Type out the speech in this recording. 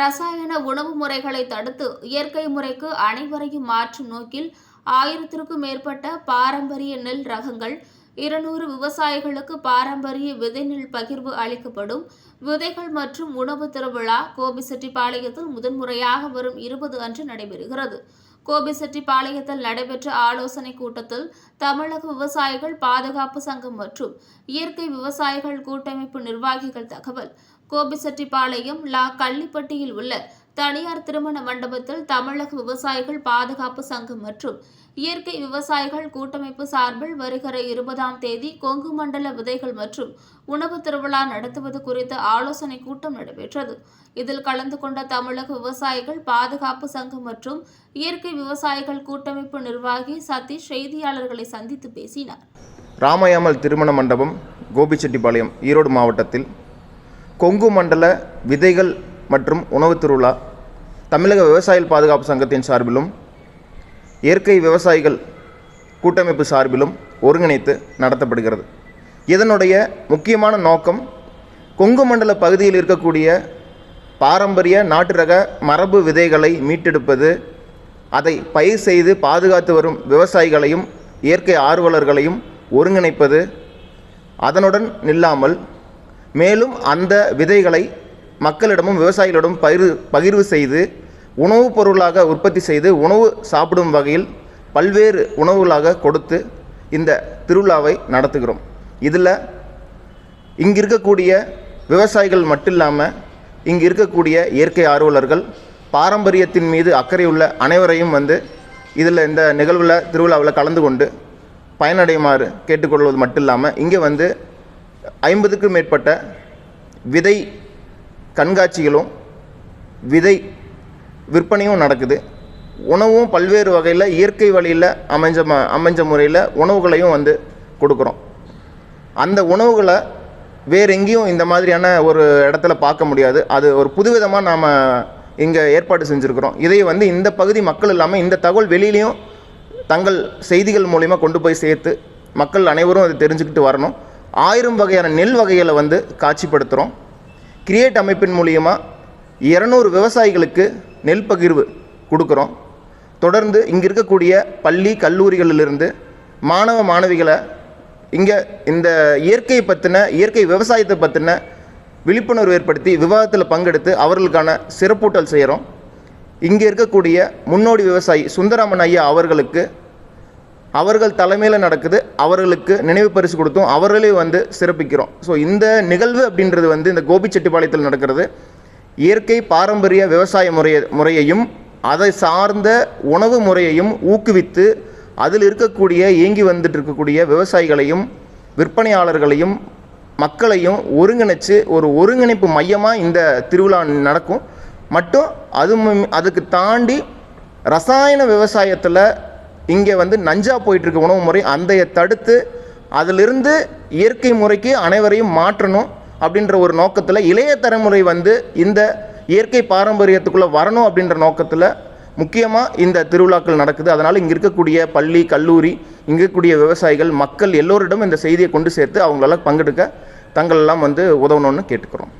ரசாயன உணவு முறைகளை தடுத்து இயற்கை முறைக்கு அனைவரையும் மாற்றும் நோக்கில் ஆயிரத்திற்கும் மேற்பட்ட பாரம்பரிய நெல் ரகங்கள் இருநூறு விவசாயிகளுக்கு பாரம்பரிய விதை நெல் பகிர்வு அளிக்கப்படும். விதைகள் மற்றும் உணவு திருவிழா கோபிசெட்டிப்பாளையத்தில் முதன்முறையாக வரும் இருபது அன்று நடைபெறுகிறது. கோபிசெட்டிப்பாளையத்தில் நடைபெற்ற ஆலோசனைக் கூட்டத்தில் தமிழக விவசாயிகள் பாதுகாப்பு சங்கம் மற்றும் இயற்கை விவசாயிகள் கூட்டமைப்பு நிர்வாகிகள் தகவல். கோபிசெட்டிப்பாளையம் லா கள்ளிப்பட்டியில் உள்ள தனியார் திருமண மண்டபத்தில் தமிழக விவசாயிகள் பாதுகாப்பு சங்கம் மற்றும் இயற்கை விவசாயிகள் கூட்டமைப்பு சார்பில் வருகிற இருபதாம் தேதி கொங்கு மண்டல விதைகள் மற்றும் உணவு திருவிழா நடத்துவது குறித்த ஆலோசனை கூட்டம் நடைபெற்றது. இதில் கலந்து கொண்ட தமிழக விவசாயிகள் பாதுகாப்பு சங்கம் மற்றும் இயற்கை விவசாயிகள் கூட்டமைப்பு நிர்வாகி சதீஷ் செய்தியாளர்களை சந்தித்து பேசினார். ராமையாமல் திருமண மண்டபம் கோபிச்செட்டிப்பாளையம் ஈரோடு மாவட்டத்தில் கொங்கு மண்டல விதைகள் மற்றும் உணவுத் திருவிழா தமிழக விவசாயிகள் பாதுகாப்பு சங்கத்தின் சார்பிலும் இயற்கை விவசாயிகள் கூட்டமைப்பு சார்பிலும் ஒருங்கிணைத்து நடத்தப்படுகிறது. இதனுடைய முக்கியமான நோக்கம் கொங்கு மண்டல பகுதியில் இருக்கக்கூடிய பாரம்பரிய நாட்டு ரக மரபு விதைகளை மீட்டெடுப்பது அதை பயிர் செய்து பாதுகாத்து வரும் விவசாயிகளையும் இயற்கை ஆர்வலர்களையும் ஒருங்கிணைப்பது அதனுடன் நில்லாமல் மேலும் அந்த விதைகளை மக்களிடமும் விவசாயிகளிடம் பகிர்வு பகிர்வு செய்து உணவுப் பொருளாக உற்பத்தி செய்து உணவு சாப்பிடும் வகையில் பல்வேறு உணவுகளாக கொடுத்து இந்த திருவிழாவை நடத்துகிறோம். இதில் இங்கே இருக்கக்கூடிய விவசாயிகள் மட்டும் இல்லாமல் இங்கே இருக்கக்கூடிய இயற்கை ஆர்வலர்கள் பாரம்பரியத்தின் மீது அக்கறை உள்ள அனைவரையும் வந்து இதில் இந்த நிகழ்வில் திருவிழாவில் கலந்து கொண்டு பயனடையுமாறு கேட்டுக்கொள்வது மட்டும் இல்லாமல் இங்கே வந்து ஐம்பதுக்கும் மேற்பட்ட விதை கண்காட்சிகளும் விதை விற்பனையும் நடக்குது. உணவும் பல்வேறு வகையில் இயற்கை வழியில் அமைஞ்ச ம அமைஞ்ச முறையில் உணவுகளையும் வந்து கொடுக்குறோம். அந்த உணவுகளை வேறு எங்கேயும் இந்த மாதிரியான ஒரு இடத்துல பார்க்க முடியாது. அது ஒரு புதுவிதமாக நாம் இங்கே ஏற்பாடு செஞ்சுருக்கிறோம். இதை வந்து இந்த பகுதி மக்கள் இல்லாமல் இந்த தகவல் வெளியிலையும் தங்கள் செய்திகள் மூலிமா கொண்டு போய் சேர்த்து மக்கள் அனைவரும் அதை தெரிஞ்சுக்கிட்டு வரணும். ஆயிரம் வகையான நெல் வகைகளை வந்து காட்சிப்படுத்துகிறோம் கிரியேட் அமைப்பின் மூலியமாக இரநூறு விவசாயிகளுக்கு நெல் பகிர்வு கொடுக்குறோம். தொடர்ந்து இங்கே இருக்கக்கூடிய பள்ளி கல்லூரிகளிலிருந்து மாணவ மாணவிகளை இங்கே இந்த இயற்கை பற்றின இயற்கை விவசாயத்தை பற்றின விழிப்புணர்வு ஏற்படுத்தி விவாதத்தில் பங்கெடுத்து அவர்களுக்கான சிறப்பூட்டல் செய்கிறோம் இங்கே இருக்கக்கூடிய முன்னோடி விவசாயி சுந்தராமன் ஐயா அவர்களுக்கு அவர்கள் தலைமையில் நடக்குது அவர்களுக்கு நினைவு பரிசு கொடுத்தும் அவர்களே வந்து சிறப்பிக்கிறோம். ஸோ இந்த நிகழ்வு அப்படின்றது வந்து இந்த கோபிச்செட்டிப்பாளையத்தில் நடக்கிறது. இயற்கை பாரம்பரிய விவசாய முறைய முறையையும் அதை சார்ந்த உணவு முறையையும் ஊக்குவித்து அதில் இருக்கக்கூடிய இயங்கி வந்துட்டு இருக்கக்கூடிய விவசாயிகளையும் விற்பனையாளர்களையும் மக்களையும் ஒருங்கிணைச்சு ஒரு ஒருங்கிணைப்பு மையமாக இந்த திருவிழா நடக்கும். மட்டும் அது அதுக்கு தாண்டி ரசாயன விவசாயத்தில் இங்கே வந்து நஞ்சா போயிட்டுருக்க உணவு முறை அந்தையை தடுத்து அதிலிருந்து இயற்கை முறைக்கு அனைவரையும் மாற்றணும் அப்படின்ற ஒரு நோக்கத்தில் இளைய தலைமுறை வந்து இந்த இயற்கை பாரம்பரியத்துக்குள்ளே வரணும் அப்படின்ற நோக்கத்தில் முக்கியமாக இந்த திருவிழாக்கள் நடக்குது. அதனால் இங்கே இருக்கக்கூடிய பள்ளி கல்லூரி இங்கே இருக்கக்கூடிய விவசாயிகள் மக்கள் எல்லோரிடம் இந்த செய்தியை கொண்டு சேர்த்து அவங்களெல்லாம் பங்கெடுக்க தங்களெல்லாம் வந்து உதவணும்னு கேட்டுக்கிறோம்.